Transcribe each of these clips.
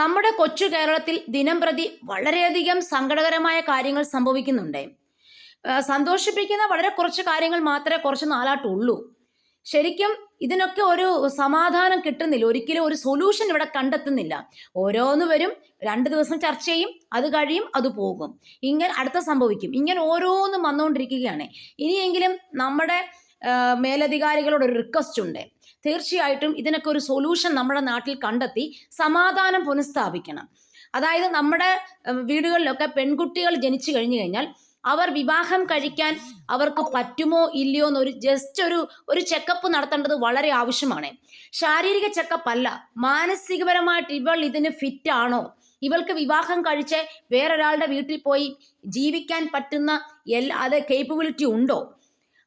നമ്മുടെ കൊച്ചു കേരളത്തിൽ ദിനം പ്രതി വളരെയധികം സങ്കടകരമായ കാര്യങ്ങൾ സംഭവിക്കുന്നുണ്ട്. സന്തോഷിപ്പിക്കുന്ന വളരെ കുറച്ച് കാര്യങ്ങൾ മാത്രമേ കുറച്ച് നാളായിട്ടുള്ളൂ. ശരിക്കും ഇതിനൊക്കെ ഒരു സമാധാനം കിട്ടുന്നില്ല. ഒരിക്കലും ഒരു സൊല്യൂഷൻ ഇവിടെ കണ്ടെത്തുന്നില്ല. ഓരോന്ന് വരും രണ്ട് ദിവസം ചർച്ച ചെയ്യും അത് കഴിയും അത് പോകും. ഇങ്ങനെ അടുത്ത സംഭവിക്കും. ഇങ്ങനെ ഓരോന്നും വന്നുകൊണ്ടിരിക്കുകയാണ്. ഇനിയെങ്കിലും നമ്മുടെ മേലധികാരികളോട് ഒരു റിക്വസ്റ്റ് ഉണ്ട്. തീർച്ചയായിട്ടും ഇതിനൊക്കെ ഒരു സൊല്യൂഷൻ നമ്മുടെ നാട്ടിൽ കണ്ടെത്തി സമാധാനം പുനഃസ്ഥാപിക്കണം. അതായത് നമ്മുടെ വീടുകളിലൊക്കെ പെൺകുട്ടികൾ ജനിച്ചു കഴിഞ്ഞു കഴിഞ്ഞാൽ അവർ വിവാഹം കഴിക്കാൻ അവർക്ക് പറ്റുമോ ഇല്ലയോ എന്നൊരു ജസ്റ്റ് ഒരു ഒരു ചെക്കപ്പ് നടത്തേണ്ടത് വളരെ ആവശ്യമാണ്. ശാരീരിക ചെക്കപ്പ് അല്ല മാനസികപരമായിട്ട് ഇവൾ ഇതിന് ഫിറ്റ് ആണോ? ഇവൾക്ക് വിവാഹം കഴിച്ച് വേറൊരാളുടെ വീട്ടിൽ പോയി ജീവിക്കാൻ പറ്റുന്ന എല്ലാ അത് കേപ്പബിലിറ്റി ഉണ്ടോ?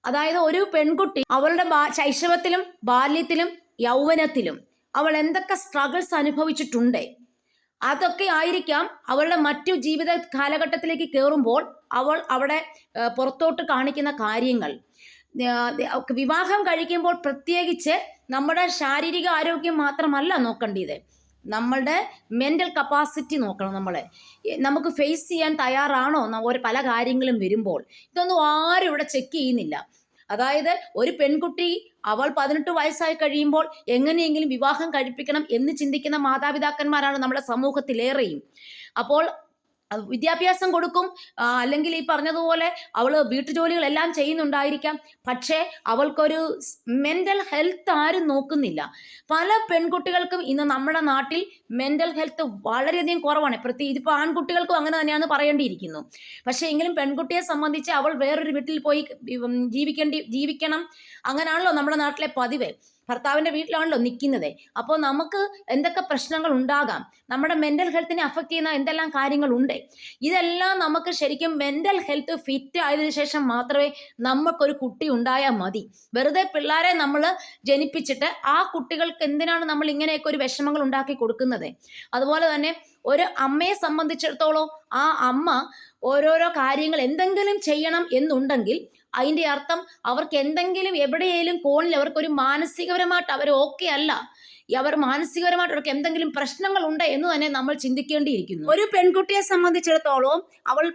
അതായത് ഒരു പെൺകുട്ടി അവളുടെ ശൈശവത്തിലും ബാല്യത്തിലും യൗവനത്തിലും അവൾ എന്തൊക്കെ സ്ട്രഗിൾസ് അനുഭവിച്ചിട്ടുണ്ട്. അതൊക്കെ ആയിരിക്കാം അവളുടെ മറ്റു ജീവിത കാലഘട്ടത്തിലേക്ക് കയറുമ്പോൾ അവൾ അവിടെ പുറത്തോട്ട് കാണിക്കുന്ന കാര്യങ്ങൾ. വിവാഹം കഴിക്കുമ്പോൾ പ്രത്യേകിച്ച് നമ്മുടെ ശാരീരിക ആരോഗ്യം മാത്രമല്ല നോക്കേണ്ടത്. നമ്മളുടെ മെന്റൽ കപ്പാസിറ്റി നോക്കണം നമ്മൾ നമുക്ക് ഫേസ് ചെയ്യാൻ തയ്യാറാണോ ഒരു പല കാര്യങ്ങളും വരുമ്പോൾ? ഇതൊന്നും ആരും ഇവിടെ ചെക്ക് ചെയ്യുന്നില്ല. അതായത് ഒരു പെൺകുട്ടി അവൾ പതിനെട്ട് വയസ്സായി കഴിയുമ്പോൾ എങ്ങനെയെങ്കിലും വിവാഹം കഴിപ്പിക്കണം എന്ന് ചിന്തിക്കുന്ന മാതാപിതാക്കന്മാരാണ് നമ്മുടെ സമൂഹത്തിലേറെയും. അപ്പോൾ വിദ്യാഭ്യാസം കൊടുക്കും. അല്ലെങ്കിൽ ഈ പറഞ്ഞതുപോലെ അവൾ വീട്ടുജോലികളെല്ലാം ചെയ്യുന്നുണ്ടായിരിക്കാം. പക്ഷേ അവൾക്കൊരു മെന്റൽ ഹെൽത്ത് ആരും നോക്കുന്നില്ല. പല പെൺകുട്ടികൾക്കും ഇന്ന് നമ്മുടെ നാട്ടിൽ മെന്റൽ ഹെൽത്ത് വളരെയധികം കുറവാണ്. പ്രത്യേകിച്ച് ഇപ്പോൾ ആൺകുട്ടികൾക്കും അങ്ങനെ തന്നെയാണ് പറയേണ്ടിയിരിക്കുന്നു. പക്ഷേ എങ്കിലും പെൺകുട്ടിയെ സംബന്ധിച്ച് അവൾ വേറൊരു വീട്ടിൽ പോയി ജീവിക്കേണ്ടി ജീവിക്കണം. അങ്ങനെയാണല്ലോ നമ്മുടെ നാട്ടിലെ പതിവ്. ഭർത്താവിന്റെ വീട്ടിലാണല്ലോ നിൽക്കുന്നത് അപ്പോൾ നമുക്ക് എന്തൊക്കെ പ്രശ്നങ്ങൾ ഉണ്ടാകാം? നമ്മുടെ മെന്റൽ ഹെൽത്തിനെ അഫക്റ്റ് ചെയ്യുന്ന എന്തെല്ലാം കാര്യങ്ങളുണ്ട്? ഇതെല്ലാം നമുക്ക് ശരിക്കും മെന്റൽ ഹെൽത്ത് ഫിറ്റ് ആയതിനു ശേഷം മാത്രമേ നമുക്കൊരു കുട്ടി ഉണ്ടായാൽ മതി. വെറുതെ പിള്ളേരെ നമ്മൾ ജനിപ്പിച്ചിട്ട് ആ കുട്ടികൾക്ക് എന്തിനാണ് നമ്മൾ ഇങ്ങനെയൊക്കെ ഒരു വിഷമങ്ങൾ ഉണ്ടാക്കി കൊടുക്കുന്നത്? അതുപോലെ തന്നെ ഒരു അമ്മയെ സംബന്ധിച്ചിടത്തോളം ആ അമ്മ ഓരോരോ കാര്യങ്ങൾ എന്തെങ്കിലും ചെയ്യണം എന്നുണ്ടെങ്കിൽ അതിന്റെ അർത്ഥം അവർക്ക് എന്തെങ്കിലും എവിടെയെങ്കിലും കോണിൽ അവർക്കൊരു മാനസികപരമായിട്ട് അവർ ഓക്കെ അല്ല. അവർ മാനസികപരമായിട്ട് അവർക്ക് എന്തെങ്കിലും പ്രശ്നങ്ങളുണ്ട് എന്ന് തന്നെ നമ്മൾ ചിന്തിക്കേണ്ടിയിരിക്കുന്നു. ഒരു പെൺകുട്ടിയെ സംബന്ധിച്ചിടത്തോളം അവൾ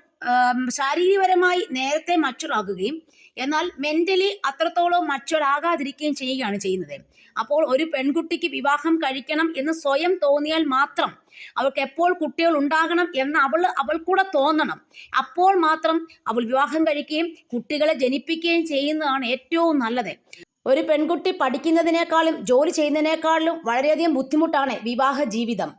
ശാരീരികപരമായി നേരത്തെ മച്ചുറാകുകയും എന്നാൽ മെന്റലി അത്രത്തോളം മച്ചുറാകാതിരിക്കുകയും ചെയ്യുകയാണ് ചെയ്യുന്നത്. അപ്പോൾ ഒരു പെൺകുട്ടിക്ക് വിവാഹം കഴിക്കണം എന്ന് സ്വയം തോന്നിയാൽ മാത്രം അവൾക്ക് എപ്പോൾ കുട്ടികൾ ഉണ്ടാകണം എന്ന് അവൾ അവൾ അവൾക്കൂടെ തോന്നണം. അപ്പോൾ മാത്രം അവൾ വിവാഹം കഴിക്കുകയും കുട്ടികളെ ജനിപ്പിക്കുകയും ചെയ്യുന്നതാണ് ഏറ്റവും നല്ലത്. ഒരു പെൺകുട്ടി പഠിക്കുന്നതിനേക്കാളും ജോലി ചെയ്യുന്നതിനേക്കാളും വളരെയധികം ബുദ്ധിമുട്ടാണ് വിവാഹ ജീവിതം.